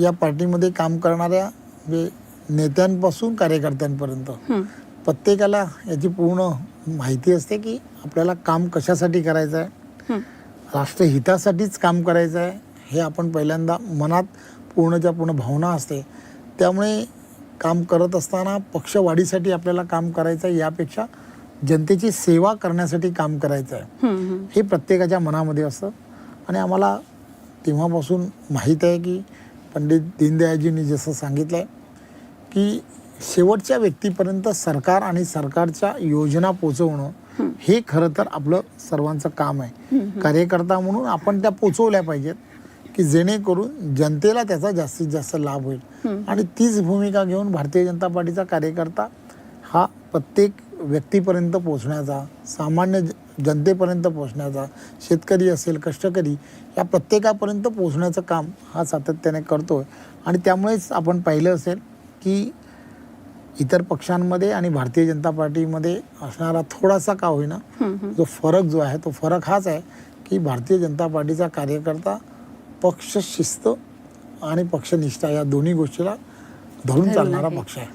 या पार्टीमध्ये काम करणाऱ्या नेत्यांपासून कार्यकर्त्यांपर्यंत. प्रत्येकाला याची पूर्ण माहिती असते की आपल्याला काम कशासाठी करायचं आहे. राष्ट्रहितासाठीच काम करायचं आहे हे आपण पहिल्यांदा मनात पूर्णच्या पूर्ण भावना असते त्यामुळे काम करत असताना पक्षवाढीसाठी आपल्याला काम करायचं आहे यापेक्षा जनतेची सेवा करण्यासाठी काम करायचं आहे. हे प्रत्येकाच्या मनामध्ये असतं आणि आम्हाला तेव्हापासून माहीत आहे की पंडित दीनदयाळजींनी जसं सांगितलं आहे की शेवटच्या व्यक्तीपर्यंत सरकार आणि सरकारच्या योजना पोचवणं हे. खरं तर आपलं सर्वांचं काम आहे. कार्यकर्ता म्हणून आपण त्या पोचवल्या पाहिजेत की जेणेकरून जनतेला त्याचा जास्तीत जास्त लाभ होईल. आणि तीच भूमिका घेऊन भारतीय जनता पार्टीचा कार्यकर्ता हा प्रत्येक व्यक्तीपर्यंत पोचण्याचा सामान्य ज- जनतेपर्यंत पोचण्याचा शेतकरी असेल कष्टकरी या प्रत्येकापर्यंत पोचण्याचं काम हा सातत्याने करतोय. आणि त्यामुळेच आपण पाहिलं असेल की इतर पक्षांमध्ये आणि भारतीय जनता पार्टीमध्ये असणारा थोडासा का होईना जो फरक जो आहे तो फरक हाच आहे की भारतीय जनता पार्टीचा कार्यकर्ता पक्ष शिस्त आणि पक्षनिष्ठा या दोन्ही गोष्टीला धरून चालणारा आहे. पक्ष आहे.